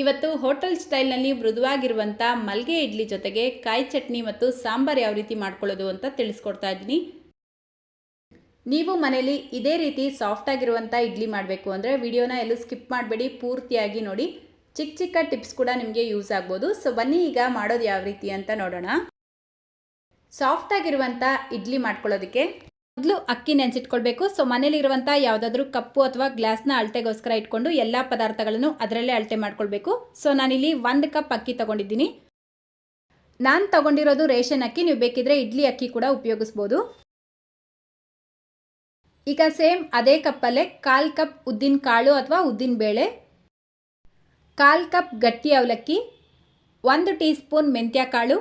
ಇವತ್ತು ಹೋಟೆಲ್ ಸ್ಟೈಲ್ನಲ್ಲಿ ಮೃದುವಾಗಿರುವಂಥ ಮಲ್ಗೆ ಇಡ್ಲಿ ಜೊತೆಗೆ ಕಾಯಿ ಚಟ್ನಿ ಮತ್ತು ಸಾಂಬಾರ್ ಯಾವ ರೀತಿ ಮಾಡ್ಕೊಳ್ಳೋದು ಅಂತ ತಿಳಿಸ್ಕೊಡ್ತಾ ಇದ್ದೀನಿ. ನೀವು ಮನೇಲಿ ಇದೇ ರೀತಿ ಸಾಫ್ಟ್ ಆಗಿರುವಂಥ ಇಡ್ಲಿ ಮಾಡಬೇಕು ಅಂದರೆ ವಿಡಿಯೋನ ಎಲ್ಲೂ ಸ್ಕಿಪ್ ಮಾಡಬೇಡಿ, ಪೂರ್ತಿಯಾಗಿ ನೋಡಿ. ಚಿಕ್ಕ ಚಿಕ್ಕ ಟಿಪ್ಸ್ ಕೂಡ ನಿಮಗೆ ಯೂಸ್ ಆಗ್ಬೋದು. ಸೊ ಬನ್ನಿ ಈಗ ಮಾಡೋದು ಯಾವ ರೀತಿ ಅಂತ ನೋಡೋಣ. ಸಾಫ್ಟ್ ಆಗಿರುವಂಥ ಇಡ್ಲಿ ಮಾಡ್ಕೊಳ್ಳೋದಕ್ಕೆ ಮೊದಲು ಅಕ್ಕಿ ನೆನೆಸಿಟ್ಕೊಳ್ಬೇಕು. ಸೊ ಮನೇಲಿರುವಂಥ ಯಾವುದಾದ್ರೂ ಕಪ್ಪು ಅಥವಾ ಗ್ಲಾಸ್ನ ಅಳತೆಗೋಸ್ಕರ ಇಟ್ಕೊಂಡು ಎಲ್ಲ ಪದಾರ್ಥಗಳನ್ನು ಅದರಲ್ಲೇ ಅಳತೆ ಮಾಡ್ಕೊಳ್ಬೇಕು. ಸೊ ನಾನಿಲ್ಲಿ ಒಂದು ಕಪ್ ಅಕ್ಕಿ ತಗೊಂಡಿದ್ದೀನಿ. ನಾನು ತಗೊಂಡಿರೋದು ರೇಷನ್ ಅಕ್ಕಿ. ನೀವು ಬೇಕಿದ್ರೆ ಇಡ್ಲಿ ಅಕ್ಕಿ ಕೂಡ ಉಪಯೋಗಿಸ್ಬೋದು. ಈಗ ಸೇಮ್ ಅದೇ ಕಪ್ಪಲ್ಲೇ ಕಾಲು ಕಪ್ ಉದ್ದಿನ ಕಾಳು ಅಥವಾ ಉದ್ದಿನ ಬೇಳೆ, ಕಾಲು ಕಪ್ ಗಟ್ಟಿ ಅವಲಕ್ಕಿ, ಒಂದು ಟೀ ಸ್ಪೂನ್ ಮೆಂತ್ಯ ಕಾಳು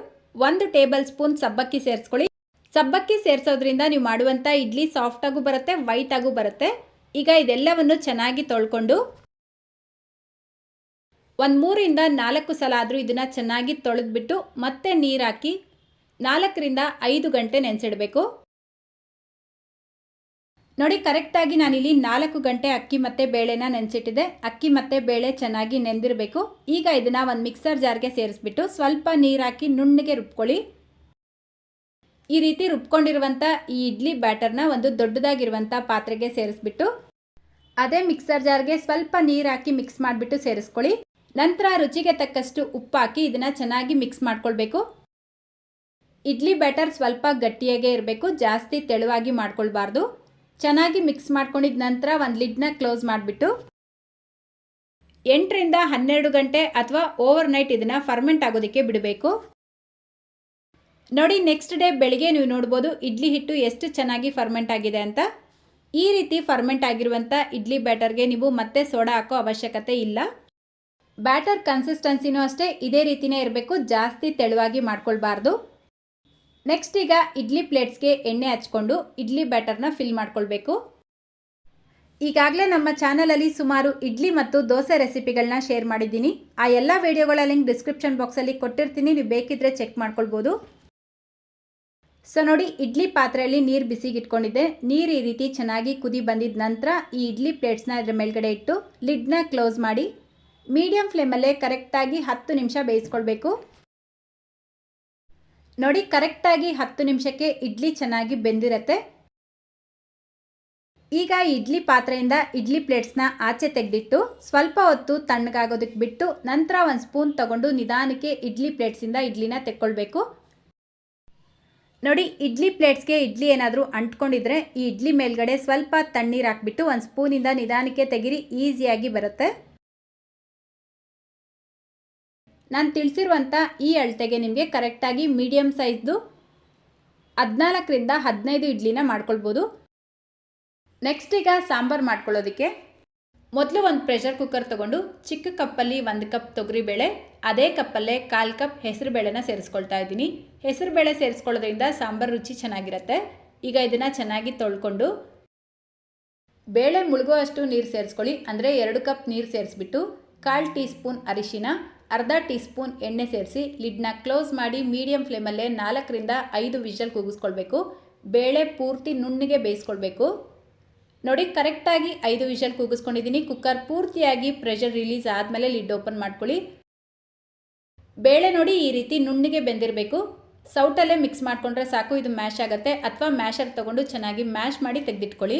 ಒಂದು ಟೇಬಲ್ ಸ್ಪೂನ್ ಸಬ್ಬಕ್ಕಿ ಸೇರಿಸ್ಕೊಳ್ಳಿ. ಸಬ್ಬಕ್ಕಿ ಸೇರಿಸೋದ್ರಿಂದ ನೀವು ಮಾಡುವಂಥ ಇಡ್ಲಿ ಸಾಫ್ಟಾಗೂ ಬರುತ್ತೆ ವೈಟಾಗೂ ಬರುತ್ತೆ. ಈಗ ಇದೆಲ್ಲವನ್ನು ಚೆನ್ನಾಗಿ ತೊಳ್ಕೊಂಡು ಒಂದು ಮೂರಿಂದ ನಾಲ್ಕು ಸಲ ಆದರೂ ಇದನ್ನು ಚೆನ್ನಾಗಿ ತೊಳೆದ್ಬಿಟ್ಟು ಮತ್ತೆ ನೀರು ಹಾಕಿ ನಾಲ್ಕರಿಂದ ಐದು ಗಂಟೆ ನೆನೆಸಿಡಬೇಕು. ನೋಡಿ ಕರೆಕ್ಟಾಗಿ ನಾನಿಲ್ಲಿ ನಾಲ್ಕು ಗಂಟೆ ಅಕ್ಕಿ ಮತ್ತು ಬೇಳೆನ ನೆನೆಸಿಟ್ಟಿದೆ ಅಕ್ಕಿ ಮತ್ತು ಬೇಳೆ ಚೆನ್ನಾಗಿ ನೆಂದಿರಬೇಕು. ಈಗ ಇದನ್ನು ಒಂದು ಮಿಕ್ಸರ್ ಜಾರ್ಗೆ ಸೇರಿಸ್ಬಿಟ್ಟು ಸ್ವಲ್ಪ ನೀರು ಹಾಕಿ ನುಣ್ಣಗೆ ರುಬ್ಕೊಳ್ಳಿ. ಈ ರೀತಿ ರುಬ್ಕೊಂಡಿರುವಂಥ ಈ ಇಡ್ಲಿ ಬ್ಯಾಟರ್ನ ಒಂದು ದೊಡ್ಡದಾಗಿರುವಂಥ ಪಾತ್ರೆಗೆ ಸೇರಿಸ್ಬಿಟ್ಟು, ಅದೇ ಮಿಕ್ಸರ್ ಜಾರ್ಗೆ ಸ್ವಲ್ಪ ನೀರು ಹಾಕಿ ಮಿಕ್ಸ್ ಮಾಡಿಬಿಟ್ಟು ಸೇರಿಸ್ಕೊಳ್ಳಿ. ನಂತರ ರುಚಿಗೆ ತಕ್ಕಷ್ಟು ಉಪ್ಪು ಹಾಕಿ ಇದನ್ನು ಚೆನ್ನಾಗಿ ಮಿಕ್ಸ್ ಮಾಡ್ಕೊಳ್ಬೇಕು. ಇಡ್ಲಿ ಬ್ಯಾಟರ್ ಸ್ವಲ್ಪ ಗಟ್ಟಿಯಾಗೇ ಇರಬೇಕು, ಜಾಸ್ತಿ ತೆಳುವಾಗಿ ಮಾಡ್ಕೊಳ್ಬಾರ್ದು. ಚೆನ್ನಾಗಿ ಮಿಕ್ಸ್ ಮಾಡ್ಕೊಂಡಿದ ನಂತರ ಒಂದು ಲಿಡ್ನ ಕ್ಲೋಸ್ ಮಾಡಿಬಿಟ್ಟು, ಎಂಟರಿಂದ ಹನ್ನೆರಡು ಗಂಟೆ ಅಥವಾ ಓವರ್ ನೈಟ್ ಇದನ್ನು ಫರ್ಮೆಂಟ್ ಆಗೋದಕ್ಕೆ ಬಿಡಬೇಕು. ನೋಡಿ ನೆಕ್ಸ್ಟ್ ಡೇ ಬೆಳಿಗ್ಗೆ ನೀವು ನೋಡ್ಬೋದು, ಇಡ್ಲಿ ಹಿಟ್ಟು ಎಷ್ಟು ಚೆನ್ನಾಗಿ ಫರ್ಮೆಂಟ್ ಆಗಿದೆ ಅಂತ. ಈ ರೀತಿ ಫರ್ಮೆಂಟ್ ಆಗಿರುವಂಥ ಇಡ್ಲಿ ಬ್ಯಾಟರ್ಗೆ ನೀವು ಮತ್ತೆ ಸೋಡಾ ಹಾಕೋ ಅವಶ್ಯಕತೆ ಇಲ್ಲ. ಬ್ಯಾಟರ್ ಕನ್ಸಿಸ್ಟೆನ್ಸಿನೂ ಅಷ್ಟೇ, ಇದೇ ರೀತಿಯೇ ಇರಬೇಕು, ಜಾಸ್ತಿ ತೆಳುವಾಗಿ ಮಾಡ್ಕೊಳ್ಬಾರ್ದು. ನೆಕ್ಸ್ಟ್ ಈಗ ಇಡ್ಲಿ ಪ್ಲೇಟ್ಸ್ಗೆ ಎಣ್ಣೆ ಹಚ್ಕೊಂಡು ಇಡ್ಲಿ ಬ್ಯಾಟರ್ನ ಫಿಲ್ ಮಾಡ್ಕೊಳ್ಬೇಕು. ಈಗಾಗಲೇ ನಮ್ಮ ಚಾನಲಲ್ಲಿ ಸುಮಾರು ಇಡ್ಲಿ ಮತ್ತು ದೋಸೆ ರೆಸಿಪಿಗಳನ್ನ ಶೇರ್ ಮಾಡಿದ್ದೀನಿ. ಆ ಎಲ್ಲ ವಿಡಿಯೋಗಳ ಲಿಂಕ್ ಡಿಸ್ಕ್ರಿಪ್ಷನ್ ಬಾಕ್ಸಲ್ಲಿ ಕೊಟ್ಟಿರ್ತೀನಿ, ನೀವು ಬೇಕಿದ್ರೆ ಚೆಕ್ ಮಾಡ್ಕೊಳ್ಬೋದು. ಸೊ ನೋಡಿ, ಇಡ್ಲಿ ಪಾತ್ರೆಯಲ್ಲಿ ನೀರು ಬಿಸಿಗೆ ಇಟ್ಕೊಂಡಿದ್ದೆ ನೀರು ಈ ರೀತಿ ಚೆನ್ನಾಗಿ ಕುದಿ ಬಂದಿದ ನಂತರ ಈ ಇಡ್ಲಿ ಪ್ಲೇಟ್ಸ್ನ ಅದರ ಮೇಲ್ಗಡೆ ಇಟ್ಟು ಲಿಡ್ನ ಕ್ಲೋಸ್ ಮಾಡಿ ಮೀಡಿಯಂ ಫ್ಲೇಮಲ್ಲೇ ಕರೆಕ್ಟಾಗಿ ಹತ್ತು ನಿಮಿಷ ಬೇಯಿಸ್ಕೊಳ್ಬೇಕು. ನೋಡಿ, ಕರೆಕ್ಟಾಗಿ ಹತ್ತು ನಿಮಿಷಕ್ಕೆ ಇಡ್ಲಿ ಚೆನ್ನಾಗಿ ಬೆಂದಿರತ್ತೆ. ಈಗ ಇಡ್ಲಿ ಪಾತ್ರೆಯಿಂದ ಇಡ್ಲಿ ಪ್ಲೇಟ್ಸ್ನ ಆಚೆ ತೆಗೆದಿಟ್ಟು ಸ್ವಲ್ಪ ಹೊತ್ತು ತಣ್ಣಗಾಗೋದಕ್ಕೆ ಬಿಟ್ಟು ನಂತರ ಒಂದು ಸ್ಪೂನ್ ತಗೊಂಡು ನಿಧಾನಕ್ಕೆ ಇಡ್ಲಿ ಪ್ಲೇಟ್ಸಿಂದ ಇಡ್ಲಿನ ತೆಕ್ಕೊಳ್ಬೇಕು. ನೋಡಿ, ಇಡ್ಲಿ ಪ್ಲೇಟ್ಸ್ಗೆ ಇಡ್ಲಿ ಏನಾದರೂ ಅಂಟ್ಕೊಂಡಿದ್ರೆ ಈ ಇಡ್ಲಿ ಮೇಲ್ಗಡೆ ಸ್ವಲ್ಪ ತಣ್ಣೀರು ಹಾಕ್ಬಿಟ್ಟು ಒಂದು ಸ್ಪೂನಿಂದ ನಿಧಾನಕ್ಕೆ ತೆಗಿರಿ, ಈಸಿಯಾಗಿ ಬರುತ್ತೆ. ನಾನು ತಿಳಿಸಿರುವಂಥ ಈ ಅಳತೆಗೆ ನಿಮಗೆ ಕರೆಕ್ಟಾಗಿ ಮೀಡಿಯಮ್ ಸೈಜ್ದು ಹದಿನಾಲ್ಕರಿಂದ ಹದಿನೈದು ಇಡ್ಲಿನ ಮಾಡ್ಕೊಳ್ಬೋದು. ನೆಕ್ಸ್ಟ್ ಈಗ ಸಾಂಬಾರು ಮಾಡ್ಕೊಳ್ಳೋದಕ್ಕೆ. ಮೊದಲು ಒಂದು ಪ್ರೆಷರ್ ಕುಕ್ಕರ್ ತೊಗೊಂಡು ಚಿಕ್ಕ ಕಪ್ಪಲ್ಲಿ ಒಂದು ಕಪ್ ತೊಗರಿಬೇಳೆ, ಅದೇ ಕಪ್ಪಲ್ಲೇ ಕಾಲು ಕಪ್ ಹೆಸರುಬೇಳೆನ ಸೇರಿಸ್ಕೊಳ್ತಾ ಇದ್ದೀನಿ. ಹೆಸರುಬೇಳೆ ಸೇರಿಸ್ಕೊಳ್ಳೋದ್ರಿಂದ ಸಾಂಬಾರು ರುಚಿ ಚೆನ್ನಾಗಿರುತ್ತೆ. ಈಗ ಇದನ್ನು ಚೆನ್ನಾಗಿ ತೊಳ್ಕೊಂಡು ಬೇಳೆ ಮುಳುಗೋ ಅಷ್ಟು ನೀರು ಸೇರಿಸ್ಕೊಳ್ಳಿ. ಅಂದರೆ ಎರಡು ಕಪ್ ನೀರು ಸೇರಿಸ್ಬಿಟ್ಟು ಕಾಲು ಟೀ ಸ್ಪೂನ್ ಅರಿಶಿನ, ಅರ್ಧ ಟೀ ಸ್ಪೂನ್ ಎಣ್ಣೆ ಸೇರಿಸಿ ಲಿಡ್ನ ಕ್ಲೋಸ್ ಮಾಡಿ ಮೀಡಿಯಂ ಫ್ಲೇಮಲ್ಲೇ ನಾಲ್ಕರಿಂದ ಐದು ವಿಷಲ್ ಕೂಗಿಸ್ಕೊಳ್ಬೇಕು ಬೇಳೆ ಪೂರ್ತಿ ನುಣ್ಣಿಗೆ ಬೇಯಿಸ್ಕೊಳ್ಬೇಕು. ನೋಡಿ, ಕರೆಕ್ಟಾಗಿ ಐದು ವಿಷಲ್ ಕೂಗಿಸ್ಕೊಂಡಿದ್ದೀನಿ. ಕುಕ್ಕರ್ ಪೂರ್ತಿಯಾಗಿ ಪ್ರೆಷರ್ ರಿಲೀಸ್ ಆದಮೇಲೆ ಲಿಡ್ ಓಪನ್ ಮಾಡ್ಕೊಳ್ಳಿ. ಬೇಳೆ ನೋಡಿ ಈ ರೀತಿ ನುಣ್ಣಿಗೆ ಬೆಂದಿರಬೇಕು. ಸೌಟಲ್ಲೇ ಮಿಕ್ಸ್ ಮಾಡಿಕೊಂಡ್ರೆ ಸಾಕು, ಇದು ಮ್ಯಾಶ್ ಆಗುತ್ತೆ. ಅಥವಾ ಮ್ಯಾಶರ್ ತೊಗೊಂಡು ಚೆನ್ನಾಗಿ ಮ್ಯಾಶ್ ಮಾಡಿ ತೆಗೆದಿಟ್ಕೊಳ್ಳಿ.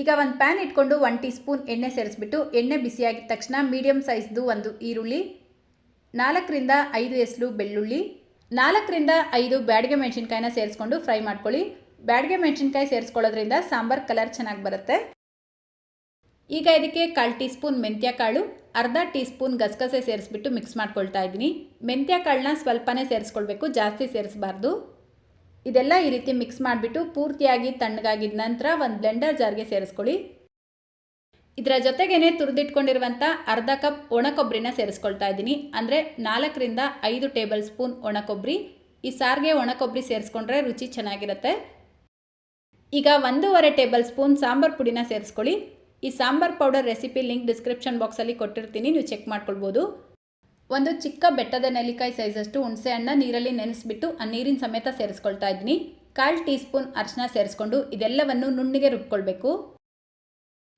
ಈಗ ಒಂದು ಪ್ಯಾನ್ ಇಟ್ಕೊಂಡು ಒನ್ ಟೀ ಸ್ಪೂನ್ ಎಣ್ಣೆ ಸೇರಿಸ್ಬಿಟ್ಟು, ಎಣ್ಣೆ ಬಿಸಿಯಾಗಿದ ತಕ್ಷಣ ಮೀಡಿಯಮ್ ಸೈಜ್ದು ಒಂದು ಈರುಳ್ಳಿ, ನಾಲ್ಕರಿಂದ ಐದು ಎಸ್ಲು ಬೆಳ್ಳುಳ್ಳಿ, ನಾಲ್ಕರಿಂದ ಐದು ಬ್ಯಾಡಿಗೆ ಮೆಣಸಿನ್ಕಾಯಿನ ಸೇರಿಸ್ಕೊಂಡು ಫ್ರೈ ಮಾಡ್ಕೊಳ್ಳಿ. ಬ್ಯಾಡಿಗೆ ಮೆಣಸಿನ್ಕಾಯಿ ಸೇರಿಸ್ಕೊಳ್ಳೋದ್ರಿಂದ ಸಾಂಬಾರ್ ಕಲರ್ ಚೆನ್ನಾಗಿ ಬರುತ್ತೆ. ಈಗ ಇದಕ್ಕೆ ಕಾಲು ಟೀ ಸ್ಪೂನ್ ಮೆಂತ್ಯ ಕಾಳು ಅರ್ಧ ಟೀ ಸ್ಪೂನ್ ಗಸಗಸೆ ಸೇರಿಸ್ಬಿಟ್ಟು ಮಿಕ್ಸ್ ಮಾಡ್ಕೊಳ್ತಾ ಇದ್ದೀನಿ. ಮೆಂತ್ಯ ಕಾಳನ್ನ ಸ್ವಲ್ಪನೇ ಸೇರಿಸ್ಕೊಳ್ಬೇಕು, ಜಾಸ್ತಿ ಸೇರಿಸಬಾರ್ದು. ಇದೆಲ್ಲ ಈ ರೀತಿ ಮಿಕ್ಸ್ ಮಾಡಿಬಿಟ್ಟು ಪೂರ್ತಿಯಾಗಿ ತಣ್ಣಗಾಗಿದ ನಂತರ ಒಂದು ಬ್ಲೆಂಡರ್ ಜಾರ್ಗೆ ಸೇರಿಸ್ಕೊಳ್ಳಿ. ಇದರ ಜೊತೆಗೇನೆ ತುರಿದಿಟ್ಕೊಂಡಿರುವಂಥ ಅರ್ಧ ಕಪ್ ಒಣ ಕೊಬ್ಬರಿನ ಸೇರಿಸ್ಕೊಳ್ತಾ ಇದ್ದೀನಿ. ಅಂದರೆ ನಾಲ್ಕರಿಂದ ಐದು ಟೇಬಲ್ ಸ್ಪೂನ್ ಒಣ ಕೊಬ್ಬರಿ ಈ ಸಾರಿಗೆ ಒಣ ಕೊಬ್ಬರಿ ಸೇರಿಸ್ಕೊಂಡ್ರೆ ರುಚಿ ಚೆನ್ನಾಗಿರುತ್ತೆ. ಈಗ ಒಂದೂವರೆ ಟೇಬಲ್ ಸ್ಪೂನ್ ಸಾಂಬಾರು ಪುಡಿನ ಸೇರಿಸ್ಕೊಳ್ಳಿ. ಈ sambar powder recipe link description ಬಾಕ್ಸಲ್ಲಿ ಕೊಟ್ಟಿರ್ತೀನಿ, ನೀವು ಚೆಕ್ ಮಾಡ್ಕೊಳ್ಬೋದು. ಒಂದು ಚಿಕ್ಕ ಬೆಟ್ಟದ ನೆಲ್ಲಿಕಾಯಿ ಸೈಜಷ್ಟು ಹುಣಸೆ ಹಣ್ಣ ನೀರಲ್ಲಿ ನೆನೆಸಿಬಿಟ್ಟು ಆ ನೀರಿನ ಸಮೇತ ಸೇರಿಸ್ಕೊಳ್ತಾ ಇದ್ದೀನಿ ಕಾಲು ಟೀ ಸ್ಪೂನ್ ಅರಿಶಿನ ಸೇರಿಸ್ಕೊಂಡು ಇದೆಲ್ಲವನ್ನು ನುಣ್ಣಿಗೆ ರುಬ್ಕೊಳ್ಬೇಕು.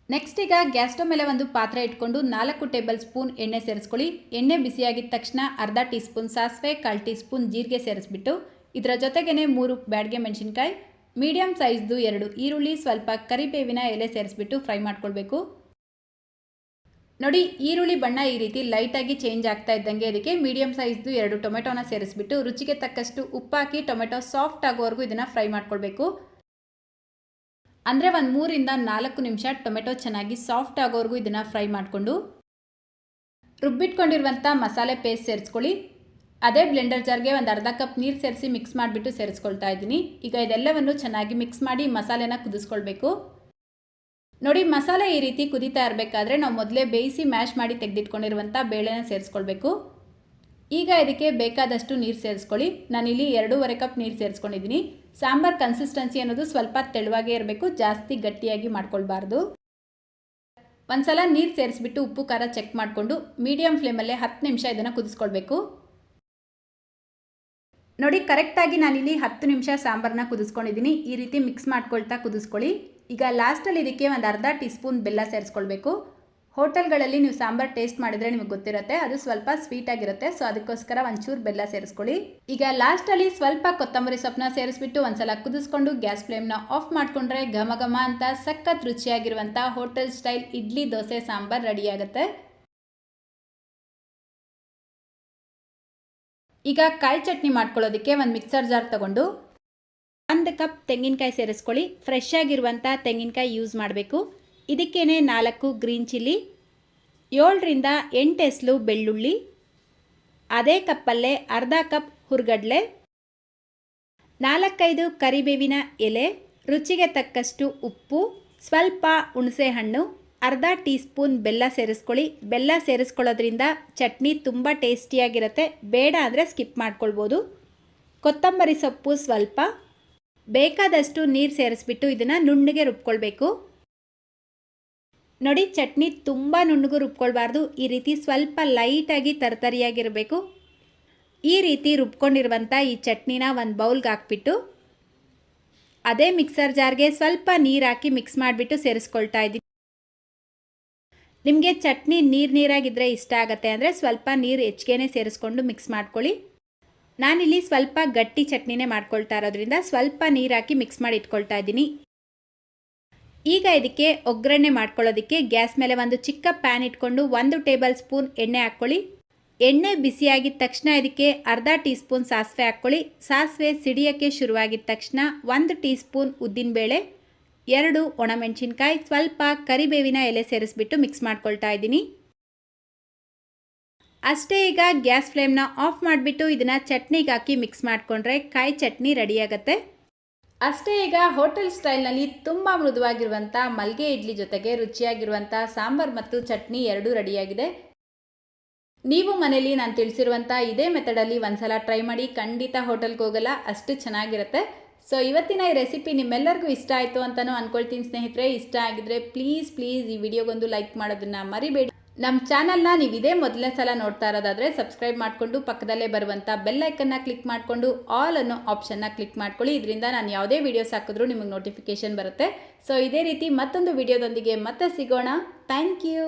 ನೆಕ್ಸ್ಟ್ ಈಗ ಗ್ಯಾಸ್ ಸ್ಟವ್ ಮೇಲೆ ಒಂದು ಪಾತ್ರೆ ಇಟ್ಕೊಂಡು ನಾಲ್ಕು ಟೇಬಲ್ ಸ್ಪೂನ್ ಎಣ್ಣೆ ಸೇರಿಸ್ಕೊಳ್ಳಿ. ಎಣ್ಣೆ ಬಿಸಿಯಾಗಿದ್ದ ತಕ್ಷಣ ಅರ್ಧ ಟೀ ಸ್ಪೂನ್ ಸಾಸಿವೆ, ಕಾಲು ಟೀ ಸ್ಪೂನ್ ಜೀರಿಗೆ ಸೇರಿಸ್ಬಿಟ್ಟು, ಇದರ ಜೊತೆಗೇ ಮೂರು ಬ್ಯಾಡ್ಗೆ ಮೆಣಸಿನ್ಕಾಯಿ ಮೀಡಿಯಮ್ ಸೈಜ್ದು ಎರಡು ಈರುಳ್ಳಿ, ಸ್ವಲ್ಪ ಕರಿಬೇವಿನ ಎಲೆ ಸೇರಿಸ್ಬಿಟ್ಟು ಫ್ರೈ ಮಾಡ್ಕೊಳ್ಬೇಕು. ನೋಡಿ, ಈರುಳ್ಳಿ ಬಣ್ಣ ಈ ರೀತಿ ಲೈಟಾಗಿ ಚೇಂಜ್ ಆಗ್ತಾ ಇದ್ದಂಗೆ ಅದಕ್ಕೆ ಮೀಡಿಯಮ್ ಸೈಜ್ದು ಎರಡು ಟೊಮೆಟೊನ ಸೇರಿಸ್ಬಿಟ್ಟು ರುಚಿಗೆ ತಕ್ಕಷ್ಟು ಉಪ್ಪಾಕಿ, ಟೊಮೆಟೊ ಸಾಫ್ಟ್ ಆಗೋವರೆಗೂ ಇದನ್ನು ಫ್ರೈ ಮಾಡ್ಕೊಳ್ಬೇಕು. ಅಂದರೆ ಒಂದು ಮೂರಿಂದ ನಾಲ್ಕು ನಿಮಿಷ ಟೊಮೆಟೊ ಚೆನ್ನಾಗಿ ಸಾಫ್ಟ್ ಆಗೋವರೆಗೂ ಇದನ್ನು ಫ್ರೈ ಮಾಡಿಕೊಂಡು ರುಬ್ಬಿಟ್ಕೊಂಡಿರುವಂಥ ಮಸಾಲೆ ಪೇಸ್ಟ್ ಸೇರಿಸ್ಕೊಳ್ಳಿ. ಅದೇ ಬ್ಲೆಂಡರ್ ಜಾರ್ಗೆ ಒಂದು ಅರ್ಧ ಕಪ್ ನೀರು ಸೇರಿಸಿ ಮಿಕ್ಸ್ ಮಾಡಿಬಿಟ್ಟು ಸೇರಿಸ್ಕೊಳ್ತಾ ಇದ್ದೀನಿ. ಈಗ ಇದೆಲ್ಲವನ್ನು ಚೆನ್ನಾಗಿ ಮಿಕ್ಸ್ ಮಾಡಿ ಮಸಾಲೆನ ಕುದಿಸ್ಕೊಳ್ಬೇಕು. ನೋಡಿ, ಮಸಾಲೆ ಈ ರೀತಿ ಕುದೀತಾ ಇರಬೇಕಾದ್ರೆ ನಾವು ಮೊದಲೇ ಬೇಯಿಸಿ ಮ್ಯಾಶ್ ಮಾಡಿ ತೆಗೆದಿಟ್ಕೊಂಡಿರುವಂಥ ಬೇಳೆನ ಸೇರಿಸ್ಕೊಳ್ಬೇಕು. ಈಗ ಇದಕ್ಕೆ ಬೇಕಾದಷ್ಟು ನೀರು ಸೇರಿಸ್ಕೊಳ್ಳಿ. ನಾನಿಲ್ಲಿ ಎರಡೂವರೆ ಕಪ್ ನೀರು ಸೇರಿಸ್ಕೊಂಡಿದ್ದೀನಿ. ಸಾಂಬಾರ್ ಕನ್ಸಿಸ್ಟೆನ್ಸಿ ಅನ್ನೋದು ಸ್ವಲ್ಪ ತೆಳುವಾಗೇ ಇರಬೇಕು, ಜಾಸ್ತಿ ಗಟ್ಟಿಯಾಗಿ ಮಾಡ್ಕೊಳ್ಬಾರ್ದು. ಒಂದ್ಸಲ ನೀರು ಸೇರಿಸ್ಬಿಟ್ಟು ಉಪ್ಪು, ಖಾರ ಚೆಕ್ ಮಾಡಿಕೊಂಡು ಮೀಡಿಯಮ್ ಫ್ಲೇಮಲ್ಲೇ ಹತ್ತು ನಿಮಿಷ ಇದನ್ನು ಕುದಿಸ್ಕೊಳ್ಬೇಕು. ನೋಡಿ, ಕರೆಕ್ಟಾಗಿ ನಾನಿಲ್ಲಿ ಹತ್ತು ನಿಮಿಷ ಸಾಂಬಾರನ್ನ ಕುದಿಸ್ಕೊಂಡಿದ್ದೀನಿ. ಈ ರೀತಿ ಮಿಕ್ಸ್ ಮಾಡ್ಕೊಳ್ತಾ ಕುದಿಸ್ಕೊಳ್ಳಿ. ಈಗ ಲಾಸ್ಟಲ್ಲಿ ಇದಕ್ಕೆ ಒಂದು ಅರ್ಧ ಟೀ ಸ್ಪೂನ್ ಬೆಲ್ಲ ಸೇರಿಸ್ಕೊಳ್ಬೇಕು. ಹೋಟೆಲ್ಗಳಲ್ಲಿ ನೀವು ಸಾಂಬಾರು ಟೇಸ್ಟ್ ಮಾಡಿದರೆ ನಿಮಗೆ ಗೊತ್ತಿರುತ್ತೆ. ಅದು ಸ್ವಲ್ಪ ಸ್ವೀಟ್ ಆಗಿರುತ್ತೆ. ಸೊ ಅದಕ್ಕೋಸ್ಕರ ಒಂಚೂರು ಬೆಲ್ಲ ಸೇರಿಸ್ಕೊಳ್ಳಿ. ಈಗ ಲಾಸ್ಟಲ್ಲಿ ಸ್ವಲ್ಪ ಕೊತ್ತಂಬರಿ ಸೊಪ್ಪನ್ನ ಸೇರಿಸ್ಬಿಟ್ಟು ಒಂದ್ಸಲ ಕುದಿಸ್ಕೊಂಡು ಗ್ಯಾಸ್ ಫ್ಲೇಮ್ನ ಆಫ್ ಮಾಡಿಕೊಂಡ್ರೆ ಘಮ ಘಮ ಅಂತ ಸಖತ್ ರುಚಿಯಾಗಿರುವಂಥ ಹೋಟೆಲ್ ಸ್ಟೈಲ್ ಇಡ್ಲಿ ದೋಸೆ ಸಾಂಬಾರು ರೆಡಿಯಾಗುತ್ತೆ ಈಗ ಕಾಯಿ ಚಟ್ನಿ ಮಾಡ್ಕೊಳ್ಳೋದಕ್ಕೆ ಒಂದು ಮಿಕ್ಸರ್ ಜಾರ್ ತಗೊಂಡು ಒಂದು ಕಪ್ ತೆಂಗಿನಕಾಯಿ ಸೇರಿಸ್ಕೊಳ್ಳಿ. ಫ್ರೆಶ್ ಆಗಿರುವಂಥ ತೆಂಗಿನಕಾಯಿ ಯೂಸ್ ಮಾಡಬೇಕು. ಇದಕ್ಕೇನೆ ನಾಲ್ಕು ಗ್ರೀನ್ ಚಿಲ್ಲಿ ಏಳರಿಂದ ಎಂಟು ಎಸ್ಲು ಬೆಳ್ಳುಳ್ಳಿ, ಅದೇ ಕಪ್ಪಲ್ಲೇ ಅರ್ಧ ಕಪ್ ಹುರ್ಗಡ್ಲೆ, ನಾಲ್ಕೈದು ಕರಿಬೇವಿನ ಎಲೆ, ರುಚಿಗೆ ತಕ್ಕಷ್ಟು ಉಪ್ಪು, ಸ್ವಲ್ಪ ಹುಣಸೆಹಣ್ಣು ಅರ್ಧ ಟೀ ಸ್ಪೂನ್ ಬೆಲ್ಲ ಸೇರಿಸ್ಕೊಳ್ಳಿ. ಬೆಲ್ಲ ಸೇರಿಸ್ಕೊಳ್ಳೋದ್ರಿಂದ ಚಟ್ನಿ ತುಂಬ ಟೇಸ್ಟಿಯಾಗಿರುತ್ತೆ. ಬೇಡ ಅಂದರೆ ಸ್ಕಿಪ್ ಮಾಡ್ಕೊಳ್ಬೋದು. ಕೊತ್ತಂಬರಿ ಸೊಪ್ಪು ಸ್ವಲ್ಪ. ಬೇಕಾದಷ್ಟು ನೀರು ಸೇರಿಸ್ಬಿಟ್ಟು ಇದನ್ನು ನುಣ್ಣಗೆ ರುಬ್ಕೊಳ್ಬೇಕು. ನೋಡಿ, ಚಟ್ನಿ ತುಂಬ ನುಣ್ಣಗೂ ರುಬ್ಕೊಳ್ಬಾರ್ದು. ಈ ರೀತಿ ಸ್ವಲ್ಪ ಲೈಟಾಗಿ ತರತರಿಯಾಗಿರಬೇಕು. ಈ ರೀತಿ ರುಬ್ಕೊಂಡಿರುವಂಥ ಈ ಚಟ್ನಿನ ಒಂದು ಬೌಲ್ಗೆ ಹಾಕ್ಬಿಟ್ಟು ಅದೇ ಮಿಕ್ಸರ್ ಜಾರ್ಗೆ ಸ್ವಲ್ಪ ನೀರು ಹಾಕಿ ಮಿಕ್ಸ್ ಮಾಡಿಬಿಟ್ಟು ಸೇರಿಸ್ಕೊಳ್ತಾ ಇದ್ದೀನಿ ನಿಮಗೆ ಚಟ್ನಿ ನೀರು ನೀರಾಗಿದ್ದರೆ ಇಷ್ಟ ಆಗುತ್ತೆ ಅಂದರೆ ಸ್ವಲ್ಪ ನೀರು ಹೆಚ್ಚಿಗೆ ಸೇರಿಸ್ಕೊಂಡು ಮಿಕ್ಸ್ ಮಾಡ್ಕೊಳ್ಳಿ. ನಾನಿಲ್ಲಿ ಸ್ವಲ್ಪ ಗಟ್ಟಿ ಚಟ್ನಿನೇ ಮಾಡ್ಕೊಳ್ತಾ ಇರೋದ್ರಿಂದ ಸ್ವಲ್ಪ ನೀರು ಹಾಕಿ ಮಿಕ್ಸ್ ಮಾಡಿ ಇಟ್ಕೊಳ್ತಾ ಇದ್ದೀನಿ. ಈಗ ಇದಕ್ಕೆ ಒಗ್ಗರಣೆ ಮಾಡ್ಕೊಳ್ಳೋದಕ್ಕೆ ಗ್ಯಾಸ್ ಮೇಲೆ ಒಂದು ಚಿಕ್ಕ ಪ್ಯಾನ್ ಇಟ್ಕೊಂಡು ಒಂದು ಟೇಬಲ್ ಸ್ಪೂನ್ ಎಣ್ಣೆ ಹಾಕ್ಕೊಳ್ಳಿ. ಎಣ್ಣೆ ಬಿಸಿಯಾಗಿದ ತಕ್ಷಣ ಇದಕ್ಕೆ ಅರ್ಧ ಟೀ ಸ್ಪೂನ್ ಸಾಸಿವೆ ಹಾಕ್ಕೊಳ್ಳಿ. ಸಾಸಿವೆ ಸಿಡಿಯೋಕ್ಕೆ ಶುರುವಾಗಿದ ತಕ್ಷಣ ಒಂದು ಟೀ ಸ್ಪೂನ್ ಉದ್ದಿನಬೇಳೆ. ಎರಡು ಒಣಮೆಣಸಿನ್ಕಾಯಿ ಸ್ವಲ್ಪ ಕರಿಬೇವಿನ ಎಲೆ ಸೇರಿಸ್ಬಿಟ್ಟು ಮಿಕ್ಸ್ ಮಾಡ್ಕೊಳ್ತಾ ಇದ್ದೀನಿ. ಅಷ್ಟೇ ಈಗ ಗ್ಯಾಸ್ ಫ್ಲೇಮ್ನ ಆಫ್ ಮಾಡಿಬಿಟ್ಟು ಇದನ್ನು ಚಟ್ನಿಗೆ ಹಾಕಿ ಮಿಕ್ಸ್ ಮಾಡಿಕೊಂಡ್ರೆ ಕಾಯಿ ಚಟ್ನಿ ರೆಡಿಯಾಗತ್ತೆ ಅಷ್ಟೇ ಈಗ ಹೋಟೆಲ್ ಸ್ಟೈಲ್ನಲ್ಲಿ ತುಂಬ ಮೃದುವಾಗಿರುವಂಥ ಮಲ್ಗೆ ಇಡ್ಲಿ ಜೊತೆಗೆ ರುಚಿಯಾಗಿರುವಂಥ ಸಾಂಬಾರ್ ಮತ್ತು ಚಟ್ನಿ ಎರಡೂ ರೆಡಿಯಾಗಿದೆ ನೀವು ಮನೇಲಿ ನಾನು ತಿಳಿಸಿರುವಂಥ ಇದೇ ಮೆಥಡಲ್ಲಿ ಒಂದ್ಸಲ ಟ್ರೈ ಮಾಡಿ ಖಂಡಿತ ಹೋಟೆಲ್ಗೆ ಹೋಗಲ್ಲ, ಅಷ್ಟು ಚೆನ್ನಾಗಿರುತ್ತೆ. ಸೊ ಇವತ್ತಿನ ಈ ರೆಸಿಪಿ ನಿಮ್ಮೆಲ್ಲರಿಗೂ ಇಷ್ಟ ಆಯಿತು ಅಂತಲೂ ಅಂದ್ಕೊಳ್ತೀನಿ ಸ್ನೇಹಿತರೆ. ಇಷ್ಟ ಆಗಿದ್ರೆ ಪ್ಲೀಸ್ ಪ್ಲೀಸ್ ಈ ವಿಡಿಯೋಗೊಂದು ಲೈಕ್ ಮಾಡೋದನ್ನು ಮರಿಬೇಡಿ. ನಮ್ಮ ಚಾನಲ್ನ ನೀವು ಇದೇ ಮೊದಲನೇ ಸಲ ನೋಡ್ತಾ ಇರೋದಾದರೆ ಸಬ್ಸ್ಕ್ರೈಬ್ ಮಾಡಿಕೊಂಡು ಪಕ್ಕದಲ್ಲೇ ಬರುವಂಥ ಬೆಲ್ಲೈಕನ್ನ ಕ್ಲಿಕ್ ಮಾಡಿಕೊಂಡು ಆಲ್ ಅನ್ನೋ ಆಪ್ಷನ್ನ ಕ್ಲಿಕ್ ಮಾಡ್ಕೊಳ್ಳಿ. ಇದರಿಂದ ನಾನು ಯಾವುದೇ ವೀಡಿಯೋಸ್ ಹಾಕಿದ್ರೂ ನಿಮಗೆ ನೋಟಿಫಿಕೇಷನ್ ಬರುತ್ತೆ. ಸೊ ಇದೇ ರೀತಿ ಮತ್ತೊಂದು ವಿಡಿಯೋದೊಂದಿಗೆ ಮತ್ತೆ ಸಿಗೋಣ. Thank you